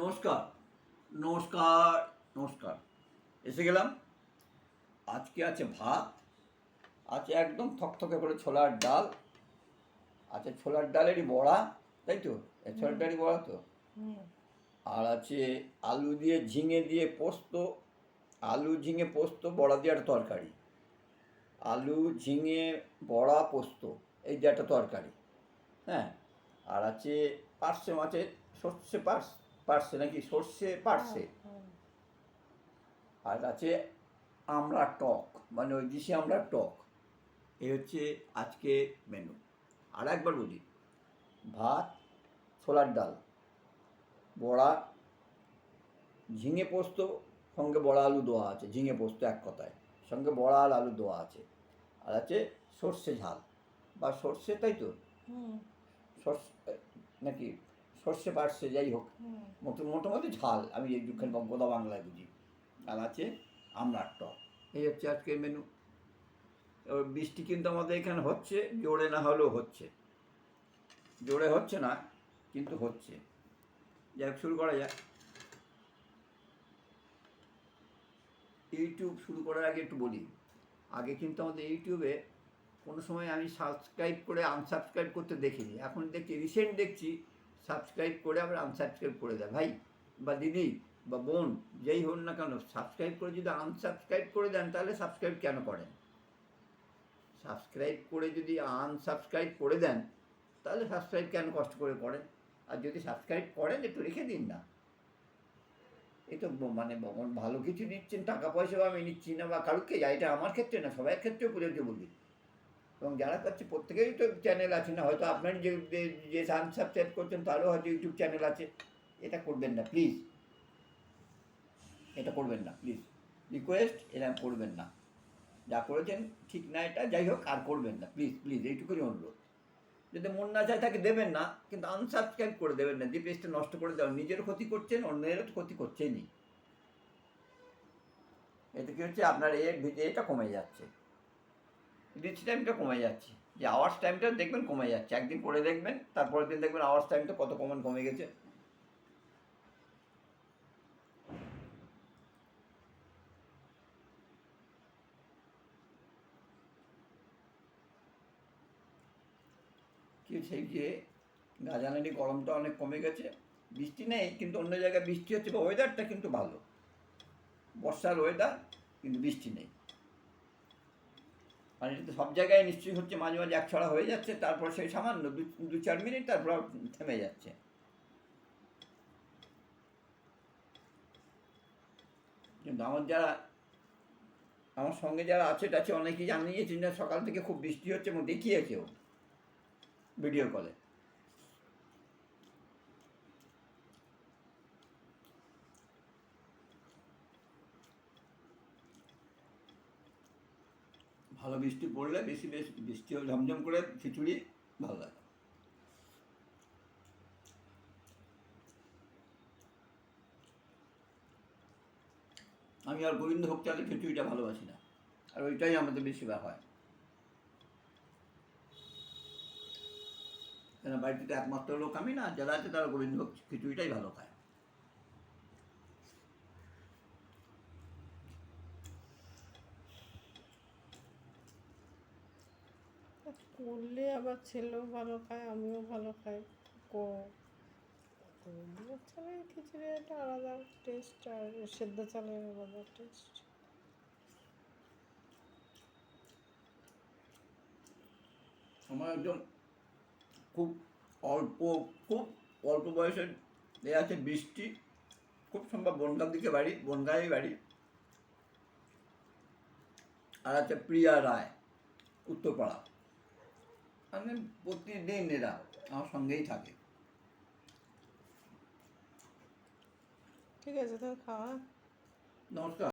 নমস্কার নমস্কার নমস্কার। এসে গেলাম। আজকে আছে ভাত আছে একদম থকথকে করে ছোলার ডাল আছে ছোলার ডালেরই বড়া তাই তো? ছোলার ডালেরই বড়া তো? আর আছে আলু দিয়ে ঝিঙে দিয়ে পোস্ত আলু ঝিঙে পোস্ত বড়া দিয়ে একটা তরকারি। আলু ঝিঙে বড়া পোস্ত এই দিয়ে একটা তরকারি। হ্যাঁ আর আছে পার্শে মাছের সর্ষে পার্স পার্শে নাকি? সর্ষে পার্শে আর আছে আমরা টক মানে ওই দিশে আমরা টক। এই হচ্ছে আজকে মেনু আর একবার বলি ভাত ছোলার ডাল বড়া ঝিঙে পোস্ত সঙ্গে বড়া আলু দেওয়া আছে ঝিঙে পোস্ত এক কথায়। সঙ্গে বড়া আর আলু দেওয়া আছে। আর আছে সর্ষে ঝাল। বা সর্ষে তাই তো? সর্ষে নাকি সর্ষে পার্শ্বে যাই হোক। মোটো মোটামুটি ঝাল আমি এই দুখান গোদা বাংলায় বুঝি। আর আছে আমরার টক। এই হচ্ছে আজকের মেনু এবার বৃষ্টি কিন্তু আমাদের এখানে হচ্ছে জোরে না হলেও হচ্ছে। জোরে হচ্ছে না কিন্তু হচ্ছে। যাই শুরু করা যাক। ইউটিউব শুরু করার আগে একটু বলি। আগে কিন্তু আমাদের ইউটিউবে কোনো সময় আমি সাবস্ক্রাইব করে আনসাবস্ক্রাইব করতে দেখিনি। এখন দেখছি রিসেন্ট দেখছি সাবস্ক্রাইব করে আবার আনসাবস্ক্রাইব করে দেয়। ভাই বা দিদি বা বোন, যেই হন না কেন, সাবস্ক্রাইব করে যদি আনসাবস্ক্রাইব করে দেন, তাহলে সাবস্ক্রাইব কেন করেন? সাবস্ক্রাইব করে যদি আনসাবস্ক্রাইব করে দেন, তাহলে সাবস্ক্রাইব কেন কষ্ট করে করেন? আর যদি সাবস্ক্রাইব করেন, একটু রেখে দিন না। এই তো মানে ব- ভালো কিছু নিচ্ছেন, টাকা পয়সাও আমি নিচ্ছি না বা কারুকে এটা আমার ক্ষেত্রে না, সবার ক্ষেত্রেও প্রযোজ্য বলি। এবং যারা করছে প্রত্যেকেরই তো চ্যানেল আছে না, হয়তো আপনার যে, যে- সাবস্ক্রাইব করছেন তারও হয়তো ইউটিউব চ্যানেল আছে। এটা করবেন না প্লিজ এটা করবেন না প্লিজ রিকোয়েস্ট এটা করবেন না। যা করেছেন ঠিক না এটা, যাই হোক, আর করবেন না প্লিজ প্লিজ এইটুকুই অনুরোধ। যদি মন না চায় তাকে দেবেন না, কিন্তু আনসাবস্ক্রাইব করে দেবেন না যে পেজটা নষ্ট করে দেওয়া নিজেরও ক্ষতি করছেন অন্যেরও ক্ষতি করছেনই। এতে কি হচ্ছে? আপনার এর এটা কমে যাচ্ছে। রিচ টাইমটা কমে যাচ্ছে। যে আওয়ার্স টাইমটা দেখবেন কমে যাচ্ছে। একদিন করে দেখবেন, তারপরের দিন দেখবেন আওয়ার্স টাইমটা কত কমন কমে গেছে। কি সেই যে গাজানারি গরমটা অনেক কমে গেছে। বৃষ্টি নেই, কিন্তু অন্য জায়গায় বৃষ্টি হচ্ছে ওয়েদারটা কিন্তু ভালো। বর্ষার ওয়েদার কিন্তু বৃষ্টি নেই। আর এটা তো সব জায়গায় নিশ্চয়ই হচ্ছে মাঝে মাঝে এক ছড়া হয়ে যাচ্ছে, তারপর সেই সামান্য দু চার মিনিট, তারপর থেমে যাচ্ছে। কিন্তু আমার যারা, আমার সঙ্গে যারা আছে, টাছে অনেকেই জানিয়েছেন যে সকাল থেকে খুব বৃষ্টি হচ্ছে এবং দেখিয়েছেও ভিডিও কলে। ভালো বৃষ্টি পড়লে বেশি বেশ বৃষ্টি ঝমঝম করে খিচুড়ি ভালো লাগে। আমি আর গোবিন্দভোগ চালের খিচুড়িটা ভালোবাসি না, আর ওইটাই আমাদের বেশিরভাগ হয়। কেন বাড়িতে একমাত্র লোক আমি না, যারা আছে তারা গোবিন্দভোগ খিচুড়িটাই ভালো খায়। করলে আবার ছেলেও ভালো খায়, আমিও ভালো খাই। কো- গোবিন্দভোগ চালের খিচুড়ি একটা আলাদা টেস্ট আর সেদ্ধ চালের আলাদা টেস্ট আমার একজন খুব অল্প খুব অল্প বয়সের এ আছে বৃষ্টি, খুব সম্ভব বনগাঁর দিকে বাড়ি, বনগাঁই বাড়ি। আর আছে প্রিয়া রায়, উত্তরপাড়া। মানে প্রতিদিন এরা আমার সঙ্গেই থাকে। ঠিক আছে তাহলে খাওয়া। নমস্কার।